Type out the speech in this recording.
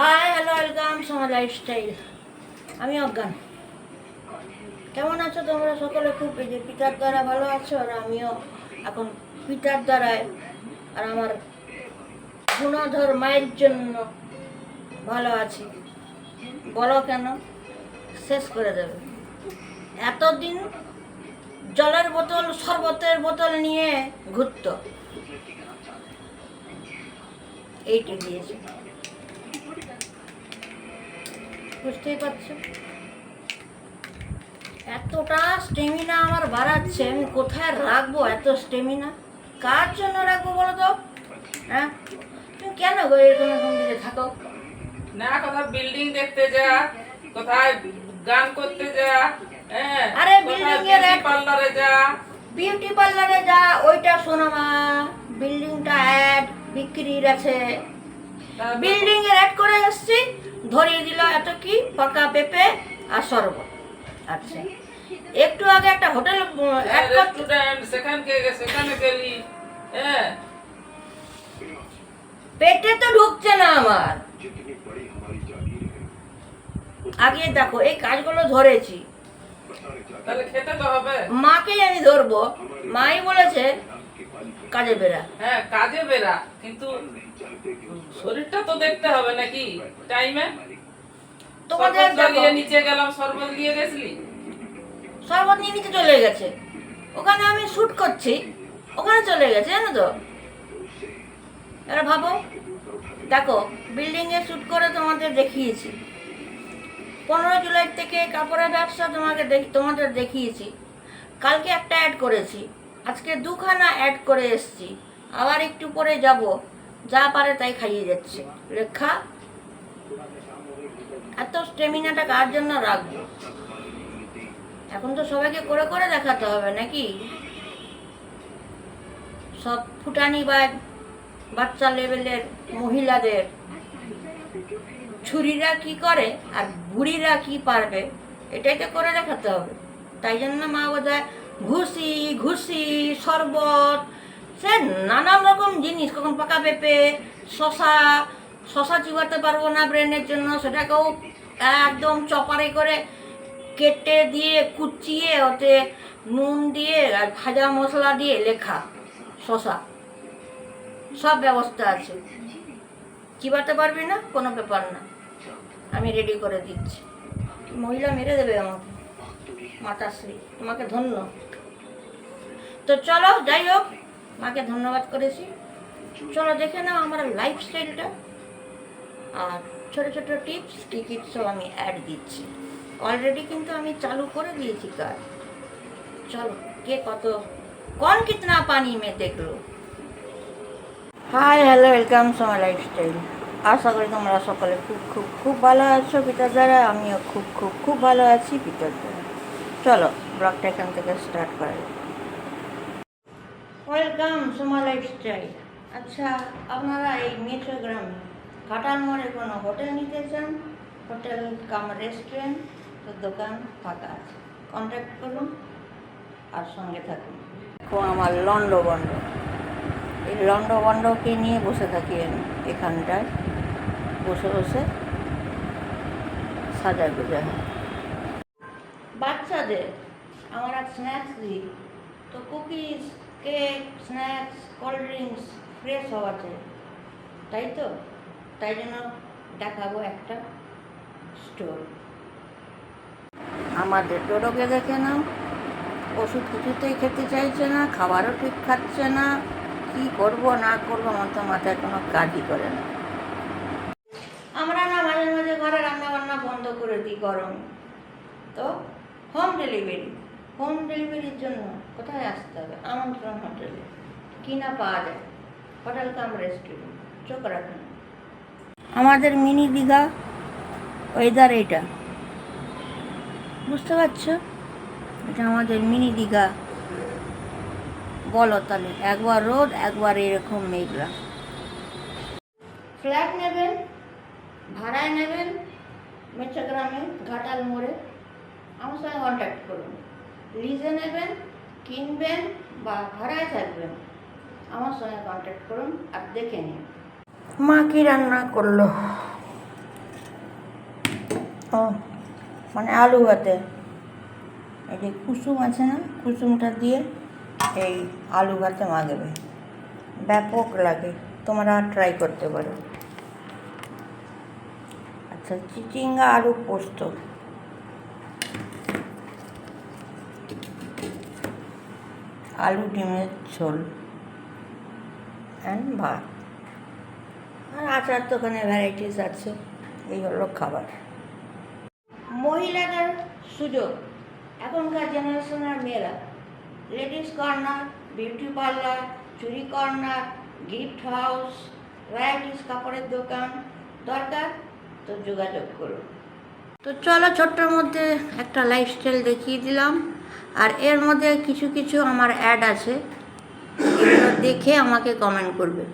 Hi, hello, welcome Somoy lifestyle আমি অজ্ঞান। কেমন আছো তোমরা সকলে? খুব এই যে পিতার দ্বারা ভালো আছো, আর আমিও এখন পিতার দ্বারায়। আর আমার গুণধর মায়ের জন্য ভালো আছি। বলো কেন? শেষ করে দেবে। এতদিন জলের বোতল, শরবতের বোতল নিয়ে ঘুরত। এইটা দিয়েছে। বুঝতেই পারছ? এতটা স্টেমিনা আমার বাড়াচ্ছে আমি কোথায় রাখব এত স্টেমিনা কার জন্য রাখব বলো তো? হ্যাঁ? তুমি কেন গো এরকম এরকম দিকে থাকো? না কোথাও বিল্ডিং দেখতে যা কোথায় গান করতে যা হ্যাঁ আরে building এর পার্লারে যা। বিউটি পার্লারে যা ওইটা শোনো মা বিল্ডিংটা অ্যাড বিক্রির আছে। বিল্ডিং এর অ্যাড করে এসছি ধরিয়ে দিল এত কি? পাকা পেঁপে আর শরবত। আচ্ছা। একটু আগে একটা হোটেল গেলি। হ্যাঁ। পেটে তো ঢুকছে না আমার। আগে দেখো এই কাজগুলো ধরেছি। তাহলে খেতে হবে। মাকেই আমি ধরবো। মাই বলেছে কাজে বেরা হ্যাঁ কাজে বেরা কিন্তু শরীরটা তো দেখতে হবে নাকি? টাইমে তোমাদের শরবত নিচে গেলাম শরবত নিয়ে গেছিলি? শরবত নিয়ে নিচে চলে গেছে। ওখানে আমি শ্যুট করছি। ওখানে চলে গেছে জানো তো? এবার ভাবো। দেখো বিল্ডিংয়ে শ্যুট করে তোমাদের দেখিয়েছি। পনেরো জুলাই থেকে কাপড়ের ব্যবসা তোমাকে তোমাদের দেখিয়েছি। কালকে একটা অ্যাড করেছি। আজকে দুখানা অ্যাড করে এসছি। আবার একটু পরে যাব। যা পারে তাই খাইয়ে যাচ্ছে। রেখা, এত স্টেমিনাটা কার জন্য রাখব? এখন তো সবাইকে করে করে দেখাতে হবে নাকি? সব ফুটানি বা বাচ্চা লেভেলের মহিলাদের। ছুরিরা কি করে আর বুড়িরা কি পারবে, এটাই তো করে দেখাতে হবে। তাই জন্য মা বোধহয় ঘুষি ঘুষি, শরবত নানান রকম জিনিস, কখন পাকা পেঁপে শশা শশা চিবাতে পারব না ব্রেনের জন্য, সেটাকেও একদম চপারে করে কেটে দিয়ে কুচিয়ে ওতে নুন দিয়ে আর ভাজা মশলা দিয়ে লেখা শশা সব ব্যবস্থা আছে। চিবাতে পারবি না? কোনো ব্যাপার না। আমি রেডি করে দিচ্ছি। মহিলা মেরে দেবে আমাকে। মাতাশ্রী, তোমাকে ধন্য। তো চলো, যাই হোক। মাকে ধন্যবাদ করেছি। চলো দেখে নাও আমার লাইফস্টাইলটা আর ছোট ছোট টিপস সব আমি অ্যাড দিচ্ছি। অলরেডি কিন্তু আমি চালু করে দিয়েছি কাজ। চলো, কে কত কন কিতনা পানি মে দেখল? Hi hello welcome Somoy lifestyle আশা করি তোমরা সকলে খুব খুব খুব ভালো আছো, পিতার দ্বারা। আমিও খুব খুব খুব ভালো আছি, পিতার দ্বারা। চলো, ব্লগটা এখান থেকে স্টার্ট করা। Welcome Somoy lifestyle. আচ্ছা আপনারা এই মেট্রো গ্রামে ঘাটাল মোড়ে কোনো হোটেল নিতে চান? হোটেল কাম রেস্টুরেন্ট, তো দোকান ফাঁকা আছে। কন্ট্যাক্ট করুন আর সঙ্গে থাকুন। ও আমার লন্ড বন্ড এই লন্ড বন্ডকে নিয়ে বসে থাকি আমি এখানটায়। বসে বসে সাজা গোজা হয়। বাচ্চাদের, আমার এক স্ন্যাক্স দিই। তো cookies cake, snacks, cold drinks, fresh হওয়া চাই তাই তো? তাই জন্য দেখাবো একটা স্টোর। আমাদের টোটোকে দেখে নাও। ওষুধ কিছুতেই খেতে চাইছে না, খাবারও ঠিক খাচ্ছে না। কি করব, না করব, আমার তো মাথায় কোনো কাজই করে না। আমরা না মাঝে মাঝে ঘরে রান্না বান্না বন্ধ করে দিই গরম। তো হোম ডেলিভারি হোম ডেলিভারির জন্য কোথায় আসতে হবে? আমন্ত্রণ হোটেলে। কি না পাওয়া যায়? Hotel cum restaurant. চোখ রাখুন। আমাদের মিনি দীঘা ওয়েদার এইটা বুঝতে পারছ? এটা আমাদের মিনি দীঘা। বলো তাহলে, একবার রোদ, একবার এরকম মেঘলা। ফ্ল্যাট নেবেন, ভাড়ায় নেবেন, মেচগ্রামে, ঘাটাল মোড়ে। আমার সঙ্গে কন্ট্যাক্ট করুন। লিজে নেবেন, কিনবেন বা ভাড়ায় থাকবেন। আমার সঙ্গে কন্ট্যাক্ট করুন আর দেখে নিন। মা কি রান্না করল? ও মানে আলু ভাতে। এই যে কুসুম আছে না, কুসুমটা দিয়ে এই আলু ভাতে মাখবে ব্যাপক লাগে, তোমরা ট্রাই করতে পারো। আচ্ছা চিচিঙ্গা আলু পোস্ত। আলু, ডিমের ঝোল অ্যান্ড ভাত। আর আচার তো ওখানে ভ্যারাইটিস আছে, এই হলো খাবার। মহিলাদের সুযোগ, এখনকার জেনারেশনের মেয়েরা। লেডিস কর্নার বিউটি পার্লার চুরি কর্নার গিফট হাউস ভ্যারাইটিস কাপড়ের দোকান, দরকার তো যোগাযোগ করুন। তো চলো ছোট্টর মধ্যে একটা লাইফস্টাইল দেখিয়ে দিলাম। আর এর মধ্যে কিছু কিছু আমার অ্যাড আছে। দেখে আমাকে কমেন্ট করবে।